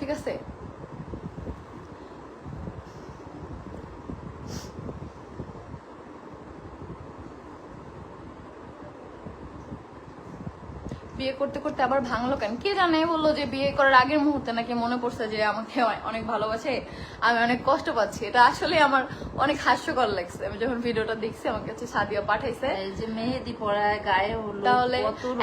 ঠিক আছে বিয়ে করতে করতে আবার ভাঙলো কেন? কে জানে বলল যে বিয়ে করার আগের মুহূর্তে নাকি মনে পড়ছে যে আমাকে অনেক ভালোবাসে আমি অনেক কষ্ট পাচ্ছি। এটা আসলে আমার অনেক হাস্যকর লাগছে। আমি যখন ভিডিওটা দেখছি আমার কাছে সাদিয়া পাঠাইছে। যে মেহেদি পরায় গায়ে হলুদ তাহলে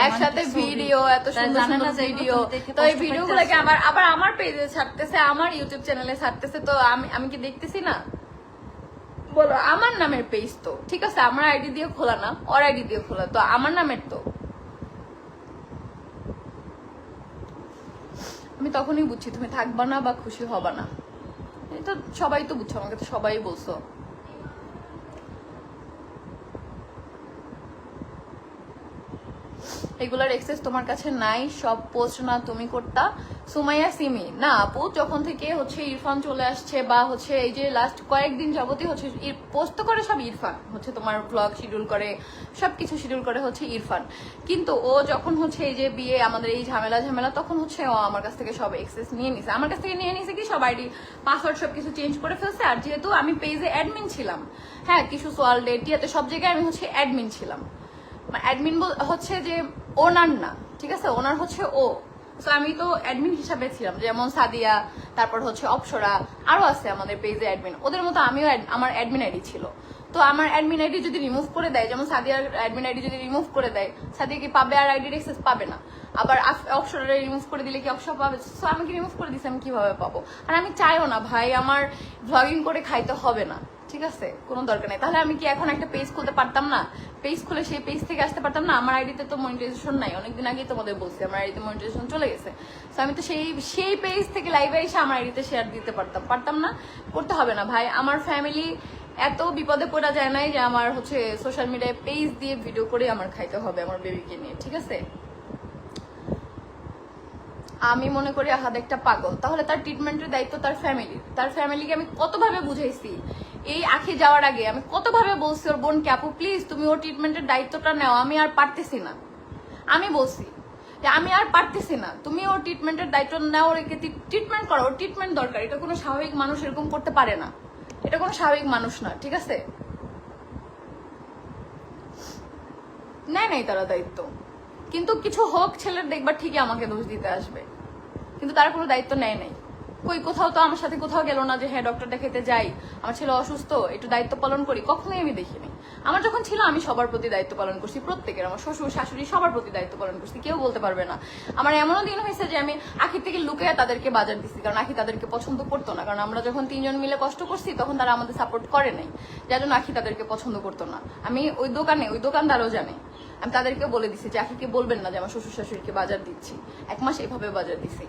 একসাথে ভিডিও এত সুন্দর সুন্দর ভিডিও। তো এই কষ্ট ভিডিও গুলোকে আমার আবার আমার পেজে ছাড়তেছে আমার ইউটিউব চ্যানেলে ছাড়তেছে। তো আমি আমি কি দেখতেছি না? বলো আমার নামের পেজ তো ঠিক আছে? আমার আইডি দিয়ে খোলা না ওর আইডি দিয়ে খোলা। তো আমার নামের তো। আমি তখনই বুঝছি তুমি থাকবা না বা খুশি হবা না। এটা সবাই তো বুঝছ, আমাকে তো সবাই বলছো। এগুলার এক্সেস তোমার কাছে নাই, সব পোস্ট না তুমি করতা। সুমাইয়া, সিমি। না, আপু, যখন থেকে হচ্ছে ইরফান চলে আসছে বা হচ্ছে এই যে লাস্ট কয়েকদিন যাবতই হচ্ছে পোস্ট তো করে সব ইরফান। হচ্ছে তোমার ব্লগ শিডিউল করে সব কিছু শিডিউল করে হচ্ছে ইরফান। কিন্তু ও যখন হচ্ছে এই যে বিয়ে, আমাদের এই ঝামেলা ঝামেলা, তখন হচ্ছে ও আমার কাছ থেকে সব এক্সেস নিয়ে নিছে। আমার কাছ থেকে নিয়ে নিছে কি, সব আইডি পাসওয়ার্ড সব কিছু চেঞ্জ করে ফেলছে। আর যেহেতু আমি পেজে অ্যাডমিন ছিলাম হ্যাঁ কিছু সোয়াল ডেট টিয়াতে সব জায়গায় আমি হচ্ছে অ্যাডমিন ছিলাম। অ্যাডমিন হচ্ছে যে ওনার না, ঠিক আছে? ওনার হচ্ছে ও। তো আমি তো অ্যাডমিন হিসাবে ছিলাম, যেমন সাদিয়া, তারপর হচ্ছে অপসরা, আরও আছে আমাদের পেজে অ্যাডমিন ওদের মতো আমিও আমার অ্যাডমিন আইডি ছিল। তো আমার অ্যাডমিন আইডি যদি রিমুভ করে দেয়, যেমন সাদিয়ার অ্যাডমিন আইডি যদি রিমুভ করে দেয়, সাদিয়া কি পাবে আর আইডির অ্যাক্সেস পাবে না? আবার অপসরা রিমুভ করে দিলে কি অপসর পাবে? তো আমি কি রিমুভ করে দিছি, আমি কীভাবে পাবো? আর আমি চাইও না, ভাই, আমার ভ্লগিং করে খাইতে হবে না। ঠিক আছে? কোনো দরকার নেই। তাহলে আমি কি এখন একটা পেজ খুলতে পারতাম না? পেজ খুলে সেই পেজ থেকে আসতে পারতাম না? আমার আইডিতে তো মনিটাইজেশন নাই। অনেকদিন আগেই তোমাদের বলছি, আমার আইডিতে মনিটাইজেশন চলে গেছে। তো আমি তো সেই সেই পেজ থেকে লাইভে এসে আমার আইডিতে শেয়ার দিতে পারতাম। পারতাম না? করতে হবে না ভাই। আমার ফ্যামিলি এত বিপদে পড়া যায় নাই যে আমার হচ্ছে সোশ্যাল মিডিয়ায় পেজ দিয়ে ভিডিও করে আমার খাইতে হবে, আমার বেবিকে নিয়ে। ঠিক আছে? আমি মনে করি আহাদ একটা পাগল। তাহলে তার ট্রিটমেন্টের দায়িত্ব তার ফ্যামিলির তার ফ্যামিলিকে আমি কতভাবে বুঝাইছি? এই আখি যাওয়ার আগে আমি কতভাবে বলছি ওর বোনকে, আপু প্লিজ তুমি ওর ট্রিটমেন্টের দায়িত্বটা নাও, আমি আর পারতেছি না। আমি বলছি যে, আমি আর পারতেছি না। তুমি ওর ট্রিটমেন্টের দায়িত্ব নাও রেখে ট্রিটমেন্ট করো। ওর ট্রিটমেন্ট দরকার। এটা কোনো স্বাভাবিক মানুষ এরকম করতে পারে না। এটা কোনো স্বাভাবিক মানুষ না, ঠিক আছে? নেয় নাই তারা দায়িত্ব। কিন্তু কিছু হোক, ছেলের দেখবার ঠিকই আমাকে দোষ দিতে আসবে। কিন্তু তার কোনো দায়িত্ব নেয় নাই। কই, কোথাও তো আমার সাথে কোথাও গেল না যে হ্যাঁ ডক্টর দেখাতে যাই। আমার ছেলে অসুস্থ, একটু দায়িত্ব পালন করি। কখনোই আমি দেখিনি। আমার যখন ছিল, আমি সবার প্রতি দায়িত্ব পালন করছি, প্রত্যেকের। আমার শ্বশুর, শাশুড়ি সবার প্রতি দায়িত্ব পালন করছি, কেউ বলতে পারবে না। আমার এমনও দিন হয়েছে যে, আমি আখির থেকে লুকিয়ে তাদেরকে বাজার দিচ্ছি কারণ আখি তাদেরকে পছন্দ করতো না। কারণ আমরা যখন তিনজন মিলে কষ্ট করছি, তখন তারা আমাদের সাপোর্ট করে নাই। যার জন্য আখি তাদেরকে পছন্দ করতো না। আমি ওই দোকানে, ওই দোকানদারও জানে। আমি তাদেরকে বলে দিছি যে, আখিকে বলবেন না যে, আমার শ্বশুর শাশুড়িকে বাজার দিচ্ছি। এক মাস এভাবে বাজার দিছি।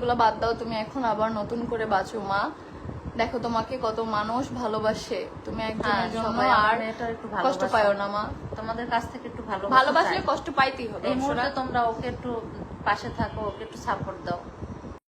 এগুলো বাদ দাও তুমি এখন আবার নতুন করে বাঁচো মা। দেখো তোমাকে কত মানুষ ভালোবাসে। তুমি হ্যাঁ, একজনের জন্য আর মেয়েটার একটু কষ্ট পাইও না মা। তোমাদের কাছ থেকে একটু ভালো ভালোবাসলে কষ্ট পাইতেই হবে এই মুহূর্তে তোমরা ওকে একটু পাশে থাকো ওকে একটু সাপোর্ট দাও।